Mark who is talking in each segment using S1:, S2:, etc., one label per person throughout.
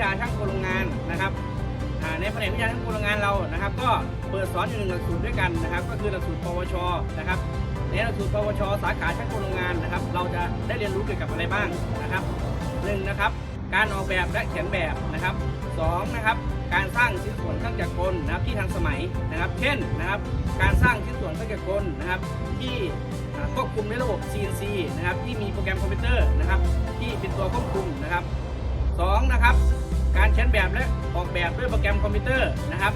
S1: ชาช่างโครงงานนะครับในแผนกวิชาช่างกลโรงงานเรานะครับ ก็เปิดสอนอยู่หนึ่งหลักสูตรด้วยกันนะครับ ก็คือหลักสูตรปวชนะครับในหลักสูตรปวช สาขาช่างกลโรงงานนะครับ เราจะได้เรียนรู้เกี่ยวกับอะไรบ้างนะครับหนึ่งนะครับ การออกแบบและเขียนแบบนะครับสองนะครับการสร้างชิ้นส่วนเครื่องจักรกลนะครับที่ทันสมัยนะครับ เช่นนะครับ การสร้างชิ้นส่วนเครื่องจักรกลนะครับ ที่ควบคุมในระบบ CNC นะครับที่มีโปรแกรมคอมพิวเตอร์นะครับ ที่เป็นตัวควบคุมนะครับ สองนะครับการเขียนแบบและออกแบบด้วยโปรแกรมคอมพิวเตอร์นะครับ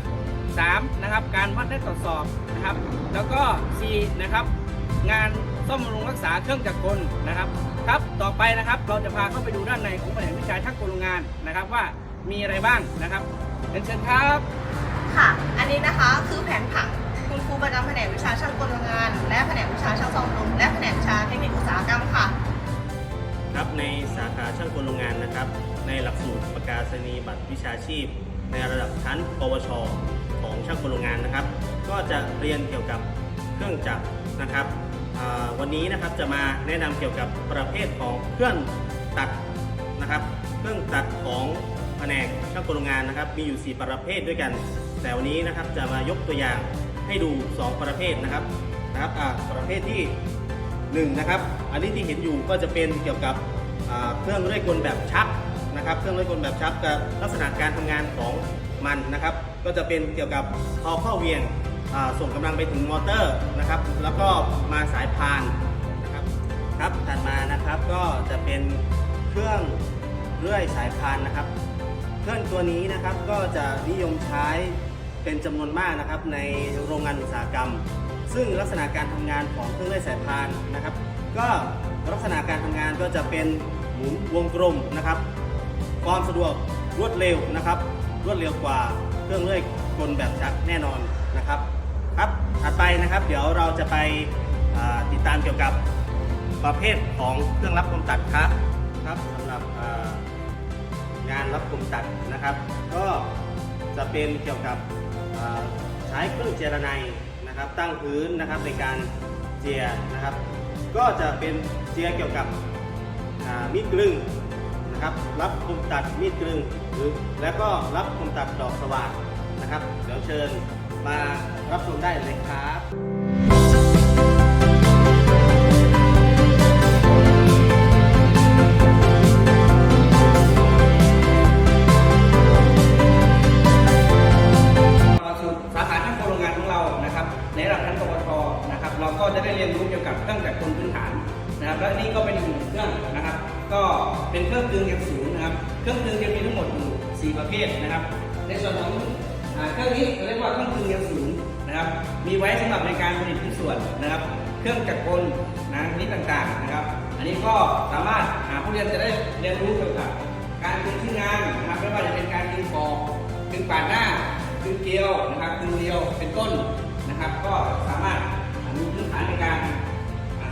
S1: สามนะครับการวัดและตรวจสอบนะครับ แล้วก็สี่นะครับ งานซ่อมบำรุงรักษาเครื่องจักรกลนะครับครับต่อไปนะครับเราจะพาเข้าไปดูด้านในของแผนกวิชาช่างกลโรงงานนะครับว่ามีอะไรบ้างนะครับเรียนเชิญครับ
S2: ค่ะ อันนี้นะคะคือแผนผังคุณครูประจำแผนกวิชาช่างกลโรงงาน และ
S3: ในหลักสูตรประกาศนียบัตรวิชาชีพ ในระดับชั้น ปวช ของช่างกลโรงงานนะครับ ก็จะเรียนเกี่ยวกับเครื่องจักรนะครับ วันนี้นะครับจะมาแนะนำเกี่ยวกับประเภทของเครื่องตัดนะครับ เครื่องตัดของแผนกช่างกลโรงงานนะครับ มีอยู่ 4 ประเภทด้วยกัน แต่วันนี้นะครับจะมายกตัวอย่างให้ดู 2 ประเภทนะครับนะครับประเภทที่หนึ่งนะครับ อันนี้ที่เห็นอยู่ก็จะเป็นเกี่ยวกับเครื่องเลื่อยกลแบบชัก นะครับเครื่องเลื่อยกลแบบชักกับลักษณะการทำงานของมันนะครับ ก็จะเป็นเกี่ยวกับพอเข้าเวียงส่งกำลังไปถึงมอเตอร์นะครับ แล้วก็มาสายพานนะครับครับถัดมานะครับก็จะเป็นเครื่องเลื่อยสายพานนะครับ เครื่องตัวนี้นะครับก็จะนิยมใช้เป็นจำนวนมากนะครับในโรงงานอุตสาหกรรม ซึ่งลักษณะการทำงานของเครื่องเลื่อยสายพานนะครับ ก็ลักษณะการทำงานก็จะเป็นหมุนวงกลมนะครับ ความสะดวกรวดเร็วนะครับ รวดเร็วกว่าเครื่องเลื่อยกลแบบชักแน่นอนนะครับครับถัดไปนะครับ เดี๋ยวเราจะไปติดตามเกี่ยวกับประเภทของเครื่องรับคมตัดครับครับสำหรับงานรับคมตัดนะครับ ก็จะเป็นเกี่ยวกับใช้เครื่องเจรไนนะครับ ตั้งพื้นนะครับในการเจียนะครับ ก็จะเป็นเจียเกี่ยวกับมีดกลึง นะครับ รับคมตัดมีดกลึงหรือแล้วก็รับคมตัดดอกสว่านนะครับ เดี๋ยวเชิญมารับชมได้เลยครับ
S1: หลักสูตรสาขาช่างโรงงานของเรานะครับในระดับชั้นปวชนะครับ เราก็จะได้เรียนรู้เกี่ยวกับเครื่องจักรกลพื้นฐาน นะครับ และนี่ก็เป็นอีกหนึ่งเครื่องนะครับ ก็เป็นเครื่องกึงเก็บศูนย์นะครับ เครื่องกึงจะมีทั้งหมดอยู่สี่ประเภทนะครับ ในส่วนของเครื่องนี้เรียกว่าเครื่องกึงเก็บศูนย์นะครับ มีไว้สำหรับในการผลิตชิ้นส่วนนะครับ เครื่องจักรกลนะชนิดต่างๆนะครับ อันนี้ก็สามารถอ่าผู้เรียนจะได้เรียนรู้เกี่ยวกับการกลึงชิ้นงานนะครับไม่ว่าจะเป็นการกลึงปอกกลึงปาดหน้าคือเกลียวนะครับคือเรียวเป็นต้นนะครับ ก็สามารถมีพื้นฐานในการ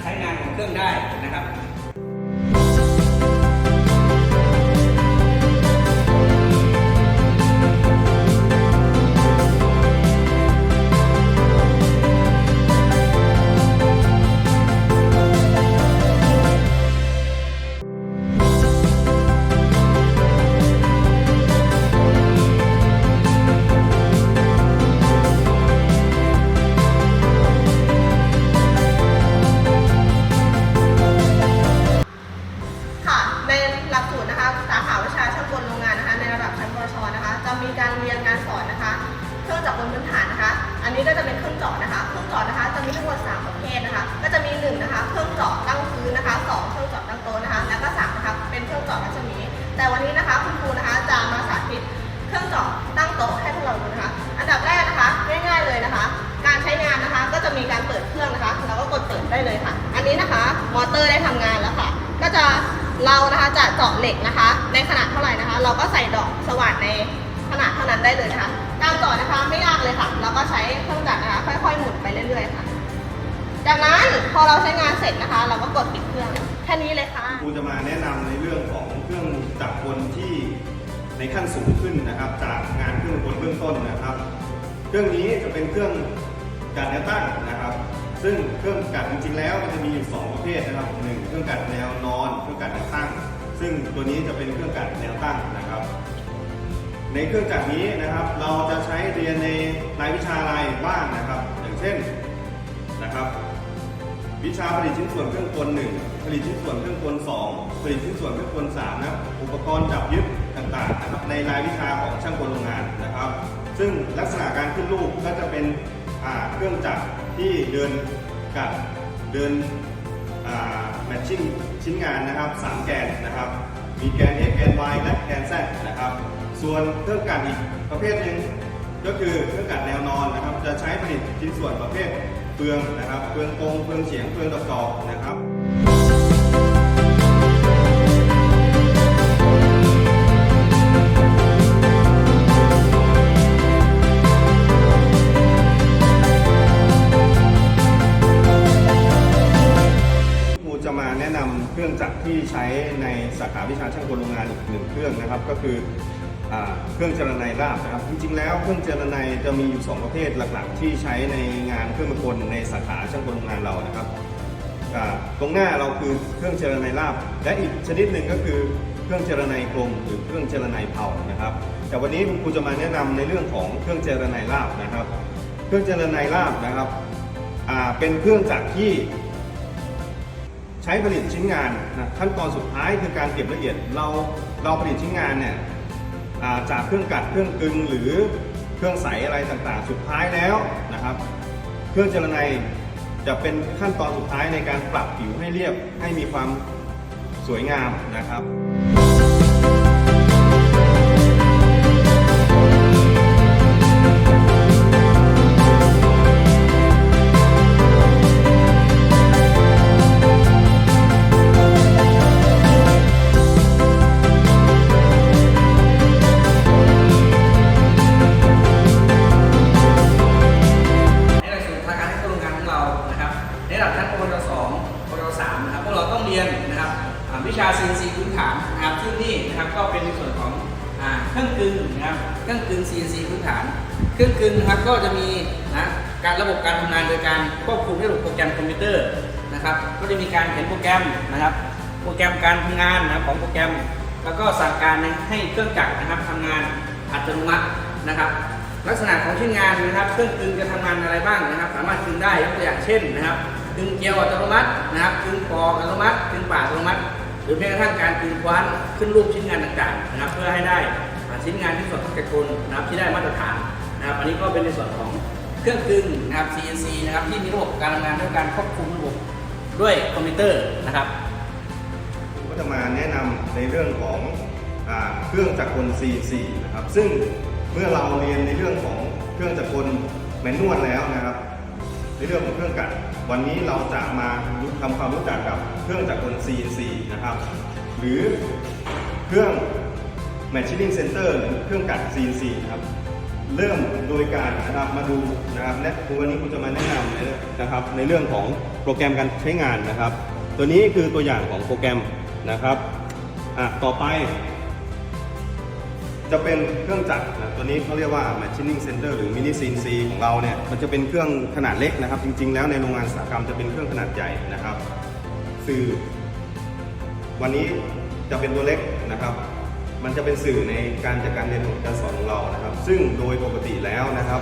S1: ใช้งานของเครื่องได้นะครับ
S2: ตอร์ได้ทำงานแล้วค่ะ ก็จะเรานะคะจะเจาะเหล็กนะคะ ในขนาดเท่าไหร่นะคะ เราก็ใส่ดอกสว่านในขนาดเท่านั้นได้เลยนะคะ การเจาะนะคะไม่ยากเลยค่ะ เราก็ใช้เครื่องจักรนะคะค่อยๆหมุนไปเรื่อยๆค่ะ จากนั้นพอเราใช้งานเสร็จนะคะ เราก็กดปิดเครื่องแค่นี้เลยค่ะ
S4: ครูจะมาแนะนำในเรื่องของเครื่องจักรกลที่ในขั้นสูงขึ้นนะครับ จากงานเครื่องกลเบื้องต้นนะครับ เครื่องนี้จะเป็นเครื่องกัดแนวตั้งนะครับ ซึ่งเครื่องกัดจริงๆแล้วมันจะมีอยู่สองประเภทนะครับหนึ่งเครื่องกัดแนวนอน เครื่องกัดแนวตั้ง ซึ่งตัวนี้จะเป็นเครื่องกัดแนวตั้งนะครับ ในเครื่องจักรนี้นะครับ เราจะใช้เรียนในรายวิชาอะไรบ้างนะครับ อย่างเช่นนะครับ วิชาผลิตชิ้นส่วนเครื่องกลหนึ่งผลิตชิ้นส่วนเครื่องกลสองผลิตชิ้นส่วนเครื่องกลสามนะอุปกรณ์จับยึดต่างๆนะครับในรายวิชาของช่างกลโรงงานนะครับ ซึ่งลักษณะการขึ้นรูปก็จะเป็น เครื่องจักรที่เดินกับเดินแมทชิ่งชิ้นงานนะครับสามแกนนะครับ มีแกน x แกน y และแกน z นะครับ ส่วนเครื่องกัดอีกประเภทหนึ่งก็คือเครื่องกัดแนวนอนนะครับ จะใช้ผลิตชิ้นส่วนประเภทเฟืองนะครับเฟืองกงเฟืองเฉียงเฟืองดอกๆนะครับ จะมาแนะนำเครื่องจักรที่ใช้ในสาขาวิชาช่างกลโรงงานอีกหนึ่งเครื่องนะครับ ก็คืออเครื่องเจรไนราบนะครับ จริงๆแล้วเครื่องเจรไนจะมีอยู่สองประเภทหลักๆ ที่ใช้ในงานเครื่องมือกลในสาขาช่างกลโรงงานเรานะครับตรงหน้าเราคือเครื่องเจรไนราบ และอีกชนิดหนึ่งก็คือเครื่องเจรไนกลมหรือเครื่องเจรไนเผานะครับ แต่วันนี้คุณครูจะมาแนะนำในเรื่องของเครื่องเจรไนราบนะครับ เครื่องเจรไนราบนะครับเป็นเครื่องจักรที่ ใช้ผลิตชิ้นงานนะขั้นตอนสุดท้ายคือการเก็บละเอียดเราเราผลิตชิ้นงานเนี่ยจากเครื่องกัดเครื่องกึงหรือเครื่องใสอะไรต่างๆ สุดท้ายแล้วนะครับ เครื่องเจรไนจะเป็นขั้นตอนสุดท้ายในการปรับผิวให้เรียบให้มีความสวยงามนะครับ
S1: เครื่องกึ่งนะครับเครื่องกึ่ง CNC พื้นฐาน เครื่องกึ่งนะครับก็จะมีนะการระบบการทำงานโดยการควบคุมด้วยระบบโปรแกรมคอมพิวเตอร์นะครับก็จะมีการเขียนโปรแกรมนะครับ โปรแกรมการทำงานนะของโปรแกรม แล้วก็สั่งการให้เครื่องจักรนะครับทำงานอัตโนมัตินะครับ ลักษณะของชิ้นงานนะครับเครื่องกึ่งจะทำงานอะไรบ้างนะครับ สามารถกึ่งได้ยกตัวอย่างเช่นนะครับกึ่งเกลียวอัตโนมัตินะครับกึ่งปอกอัตโนมัติกึ่งป่าอัตโนมัติหรือแม้กระทั่งการกึ่งคว้านขึ้นรูปชิ้นงานต่างๆนะครับ เพื่อให้ได้ ชิ้นงานที่สอดกระคนนะครับที่ได้มาตรฐานนะครับอันนี้ก็เป็นในส่วนของเครื่องกึ่งนะครับ CNC นะครับที่มีระบบการทำงานด้วยการควบคุมระบบด้วยคอมพิวเตอร์นะครับ
S4: ก็จะมาแนะนำในเรื่องของอเครื่องจักรกล CNC นะครับซึ่งเมื่อเราเรียนในเรื่องของเครื่องจักรกลแมนนวลแล้วนะครับในเรื่องของเครื่องกัด วันนี้เราจะมารู้ทำความรู้จักกับเครื่องจักรกล CNC นะครับ หรือเครื่อง Machining Center หรือเครื่องกัด CNC นะครับเริ่มโดยการนะครับมาดูนะครับและวันนี้คุณจะมาแนะนำนะครับในเรื่องของโปรแกรมการใช้งานนะครับ ตัวนี้คือตัวอย่างของโปรแกรมนะครับอะต่อไป จะเป็นเครื่องจักรนะตัวนี้เขาเรียกว่า machining center หรือ mini CNC ของเราเนี่ยมันจะเป็นเครื่องขนาดเล็กนะครับ จริง ๆ แล้วในโรงงานอุตสาหกรรมจะเป็นเครื่องขนาดใหญ่นะครับสื่อวันนี้จะเป็นตัวเล็กนะครับ มันจะเป็นสื่อในการจัดการเรียนรู้การสอนของเรานะครับ ซึ่งโดยปกติแล้วนะครับ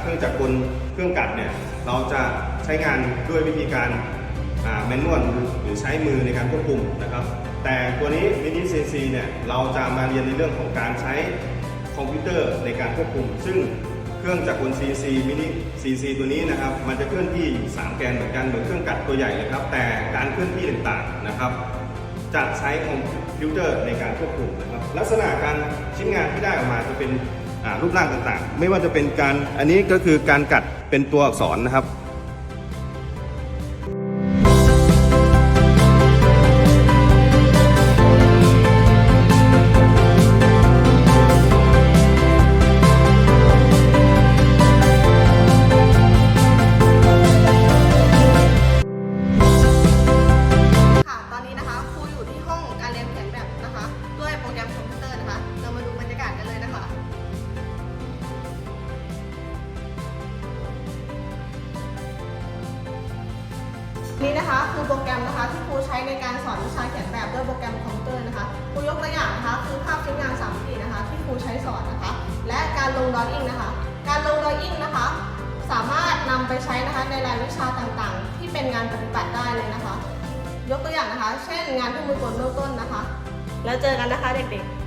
S4: เครื่องจักรกลเครื่องกัดเนี่ยเราจะใช้งานด้วยวิธีการแมนนวลหรือใช้มือในการควบคุมนะครับ แต่ตัวนี้มินิ CNC เนี่ยเราจะมาเรียนในเรื่องของการใช้คอมพิวเตอร์ในการควบคุม ซึ่งเครื่องจักรกล CC มินิ CC ตัวนี้นะครับ มันจะเคลื่อนที่อยู่3แกนเหมือนกันเหมือนเครื่องกัดตัวใหญ่เลยครับ แต่การเคลื่อนที่ต่างๆนะครับ จะใช้คอมพิวเตอร์ในการควบคุมนะครับ ลักษณะการชิ้นงานที่ได้ออกมาจะเป็นรูปร่างต่างๆ ไม่ว่าจะเป็นการอันนี้ก็คือการกัดเป็นตัวอักษรนะครับ
S2: การสอนวิชาเขียนแบบด้วยโปรแกรมคอมพิวเตอร์นะคะครูยกตัวอย่างนะคะคือภาพชิ้นงานสามมิตินะคะ ที่ครูใช้สอนนะคะ และการลงดออิ่งนะคะ การลงดออิ่งนะคะ สามารถนำไปใช้นะคะในรายวิชาต่างๆ ที่เป็นงานปฏิบัติได้เลยนะคะ ยกตัวอย่างนะคะ เช่นงานเครื่องมือกลเบื้องต้นนะคะ แล้วเจอกันนะคะเด็กๆ